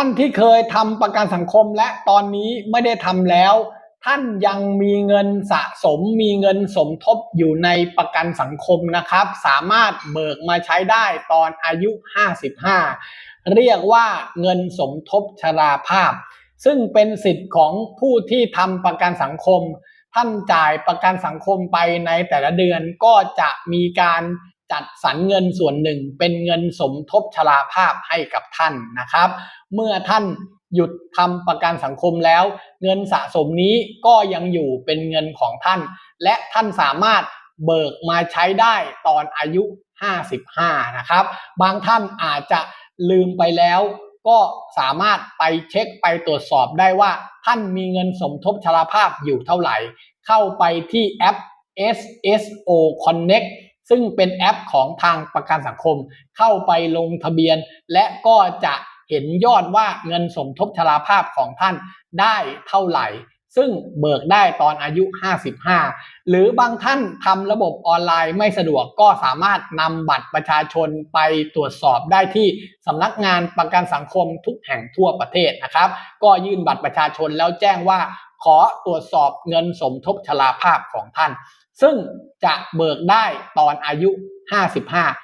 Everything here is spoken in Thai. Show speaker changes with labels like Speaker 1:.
Speaker 1: ท่านที่เคยทำประกันสังคมและตอนนี้ไม่ได้ทำแล้ว ท่านยังมีเงินสะสมมีเงินสมทบอยู่ในประกันสังคมนะครับ สามารถเบิกมาใช้ได้ตอนอายุ 55 เรียกว่าเงินสมทบชราภาพ ซึ่งเป็นสิทธิ์ของผู้ที่ทำประกันสังคม ท่านจ่ายประกันสังคมไปในแต่ละเดือนก็จะมีการ จัดสรรเงินส่วนหนึ่งเป็นเงินสมทบชราภาพให้กับท่านนะครับ เมื่อท่านหยุดทำประกันสังคมแล้ว เงินสะสมนี้ก็ยังอยู่เป็นเงินของท่าน และท่านสามารถเบิกมาใช้ได้ตอนอายุ 55 นะครับ บางท่านอาจจะลืมไปแล้ว ก็สามารถไปเช็คไปตรวจสอบได้ว่า ท่านมีเงินสมทบชราภาพอยู่เท่าไหร่ เข้าไปที่แอป SSO Connect ซึ่งเป็นแอปของทางประกันสังคมเข้าไปลงทะเบียน และก็จะเห็นยอดว่าเงินสมทบชราภาพของท่านได้เท่าไหร่ ซึ่งเบิกได้ตอนอายุ 55 หรือบางท่านทำระบบออนไลน์ไม่สะดวกก็สามารถนำบัตรประชาชนไปตรวจสอบได้ที่สำนักงานประกันสังคมทุกแห่งทั่วประเทศนะครับ ก็ยื่นบัตรประชาชนแล้วแจ้งว่า ขอตรวจสอบเงินสมทบชราภาพของท่าน ซึ่งจะเบิกได้ตอนอายุ 55